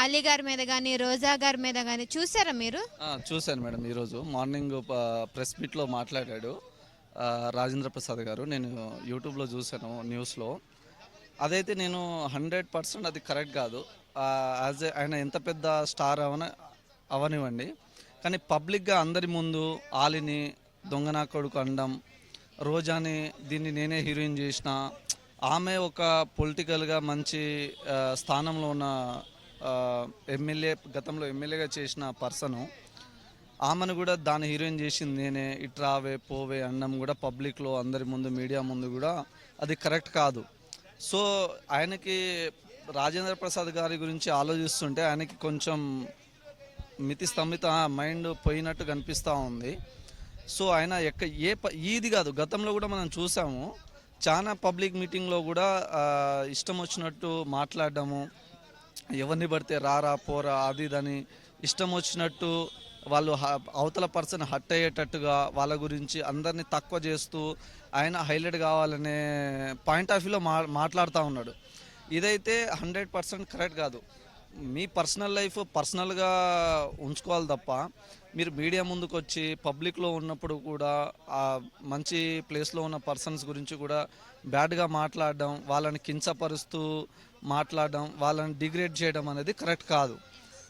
అలీ గారి మీద కానీ రోజా గారి మీద కానీ చూసారా మీరు? ఆ, చూశాను మేడం ఈరోజు. మార్నింగ్ ప- ప్రెస్ మీట్లో మాట్లాడాడు ఆ, రాజేంద్ర ప్రసాద్ గారు. నేను యూట్యూబ్లో చూశాను న్యూస్లో అదైతే నేను హండ్రెడ్ పర్సెంట్ అది కరెక్ట్ కాదు. యాజ్ ఏ ఆయన ఎంత పెద్ద స్టార్ అవన అవనివ్వండి. కానీ పబ్లిక్గా అందరి ముందు ఆలిని దొంగనా కొడుకు అండం రోజాని దీన్ని నేనే హీరోయిన్ చేసిన ఆమె ఒక పొలిటికల్గా మంచి ఆ, స్థానంలో ఉన్న ఎమ్మెల్యే గతంలో ఎమ్మెల్యేగా చేసిన పర్సను ఆమెను కూడా దాని హీరోయిన్ చేసింది నేనే. ఇట్రావే పోవే అన్నం కూడా పబ్లిక్లో అందరి ముందు మీడియా ముందు కూడా అది కరెక్ట్ కాదు. సో ఆయనకి రాజేంద్ర ప్రసాద్ గారి గురించి ఆలోచిస్తుంటే ఆయనకి కొంచెం మితి స్తంభిత మైండ్ పోయినట్టు కనిపిస్తూ ఉంది. సో ఆయన ఎక్క ఏ ప ఇది కాదు గతంలో కూడా మనం చూసాము. చాలా పబ్లిక్ మీటింగ్లో కూడా ఇష్టం వచ్చినట్టు మాట్లాడడము ఎవరిని పడితే రారా పోరా అది ఇదని ఇష్టం వచ్చినట్టు వాళ్ళు అవతల పర్సన్ హట్ అయ్యేటట్టుగా వాళ్ళ గురించి అందరినీ తక్కువ చేస్తూ ఆయన హైలైట్ కావాలనే పాయింట్ ఆఫ్ వ్యూలో మా మాట్లాడుతూ ఉన్నాడు. ఇదైతే హండ్రెడ్ పర్సెంట్ కరెక్ట్ కాదు. మీ పర్సనల్ లైఫ్ పర్సనల్గా ఉంచుకోవాలి తప్ప మీరు మీడియా ముందుకు వచ్చి పబ్లిక్లో ఉన్నప్పుడు కూడా ఆ మంచి ప్లేస్లో ఉన్న పర్సన్స్ గురించి కూడా బ్యాడ్గా మాట్లాడడం వాళ్ళని కించపరుస్తూ మాట్లాడడం వాళ్ళని డిగ్రేడ్ చేయడం అనేది కరెక్ట్ కాదు.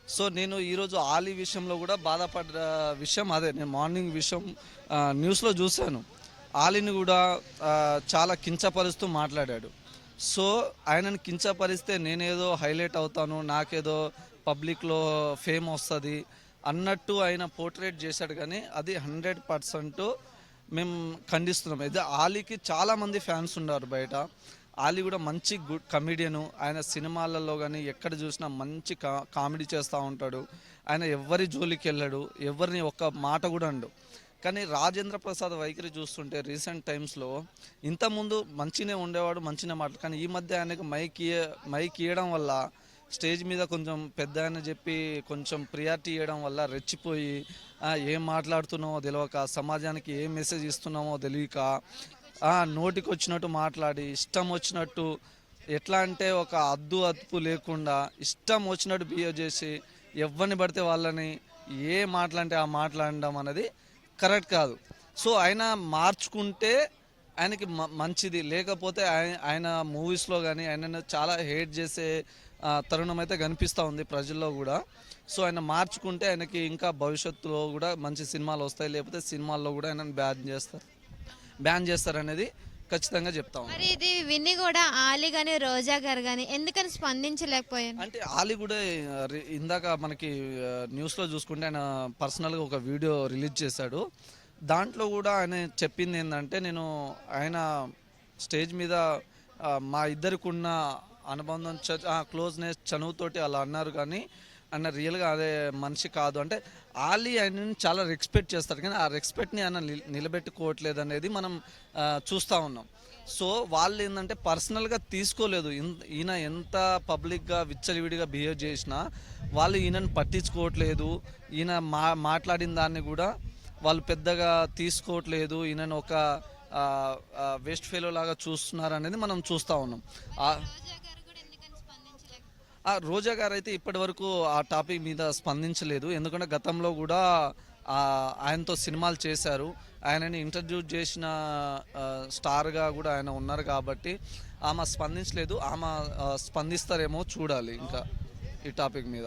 సో నేను ఈరోజు ఆలీ విషయంలో కూడా బాధపడ్డ విషయం అదే. నేను మార్నింగ్ విషయం న్యూస్లో చూశాను. ఆలీని కూడా చాలా కించపరుస్తూ మాట్లాడాడు. సో ఆయనను కించపరిస్తే నేనేదో హైలైట్ అవుతాను నాకేదో పబ్లిక్లో ఫేమ్ వస్తుంది అన్నట్టు ఆయన పోర్ట్రేట్ చేశాడు కానీ అది హండ్రెడ్ పర్సెంట్ మేము ఖండిస్తున్నాం. అయితే ఆలీకి చాలామంది ఫ్యాన్స్ ఉన్నారు బయట. ఆలీ కూడా మంచి గుడ్ కమిడియను ఆయన సినిమాలలో కానీ ఎక్కడ చూసినా మంచి కా కామెడీ చేస్తూ ఉంటాడు. ఆయన ఎవరి జోలికి వెళ్ళాడు ఎవరిని ఒక్క మాట కూడా అండు కానీ రాజేంద్ర ప్రసాద్ వైఖరి చూస్తుంటే రీసెంట్ టైమ్స్లో ఇంతకుముందు మంచినే ఉండేవాడు మంచినే మాట్లాడు కానీ ఈ మధ్య ఆయనకు మైక్ ఇయ్య- మైక్ ఇవ్వడం వల్ల స్టేజ్ మీద కొంచెం పెద్ద ఆయన చెప్పి కొంచెం ప్రియారిటీ ఇవ్వడం వల్ల రెచ్చిపోయి ఏం మాట్లాడుతున్నామో తెలియక సమాజానికి ఏం మెసేజ్ ఇస్తున్నామో తెలియక నోటికి వచ్చినట్టు మాట్లాడి ఇష్టం వచ్చినట్టు ఎట్లా అంటే ఒక అద్దు అదుపు లేకుండా ఇష్టం వచ్చినట్టు బిహేవ్ చేసి ఎవరిని పడితే వాళ్ళని ఏ మాటలంటే ఆ మాట్లాడడం అనేది కరెక్ట్ కాదు. సో ఆయన మార్చుకుంటే ఆయనకి మ- మంచిది. లేకపోతే ఆయన ఆయన మూవీస్లో కానీ ఆయన చాలా హేట్ చేసే తరుణం అయితే కనిపిస్తూ ఉంది ప్రజల్లో కూడా. సో ఆయన మార్చుకుంటే ఆయనకి ఇంకా భవిష్యత్తులో కూడా మంచి సినిమాలు వస్తాయి. లేకపోతే సినిమాల్లో కూడా ఆయనను బ్యాన్ చేస్తారు. బ్యాన్ చేస్తారనేది ఖచ్చితంగా చెప్తా మరి ఇది విని కూడా ఆలీ కానీ రోజా గారు కానీ ఎందుకని స్పందించలేకపోయారు? అంటే ఆలీ కూడా ఇందాక మనకి న్యూస్లో చూసుకుంటే ఆయన పర్సనల్గా ఒక వీడియో రిలీజ్ చేశాడు. దాంట్లో కూడా ఆయన చెప్పింది ఏంటంటే నేను ఆయన స్టేజ్ మీద మా ఇద్దరికి ఉన్న అనుబంధం క్లోజ్నెస్ చనువుతోటి అలా అన్నారు కానీ అన్న రియల్గా అదే మనిషి కాదు. అంటే ఆలీ ఆయనని చాలా రెస్పెక్ట్ చేస్తారు. కానీ ఆ రెస్పెక్ట్ని ఆయన నిలబెట్టుకోవట్లేదు అనేది మనం చూస్తూ ఉన్నాం. సో వాళ్ళు ఏంటంటే పర్సనల్గా తీసుకోలేదు. ఇన్- ఈయన ఎంత పబ్లిక్గా విచ్చలివిడిగా బిహేవ్ చేసినా వాళ్ళు ఈయనను పట్టించుకోవట్లేదు. ఈయన మా మాట్లాడిన దాన్ని కూడా వాళ్ళు పెద్దగా తీసుకోవట్లేదు. ఈయనను ఒక వేస్ట్ ఫెలో లాగా చూస్తున్నారు అనేది మనం చూస్తూ ఉన్నాం. రోజా గారు అయితే ఇప్పటి వరకు ఆ టాపిక్ మీద స్పందించలేదు. ఎందుకంటే గతంలో కూడా ఆయనతో సినిమాలు చేశారు. ఆయనని ఇంట్రడ్యూస్ చేసిన స్టార్గా కూడా ఆయన ఉన్నారు కాబట్టి ఆమె స్పందించలేదు. ఆమె స్పందిస్తారేమో చూడాలి ఇంకా ఈ టాపిక్ మీద.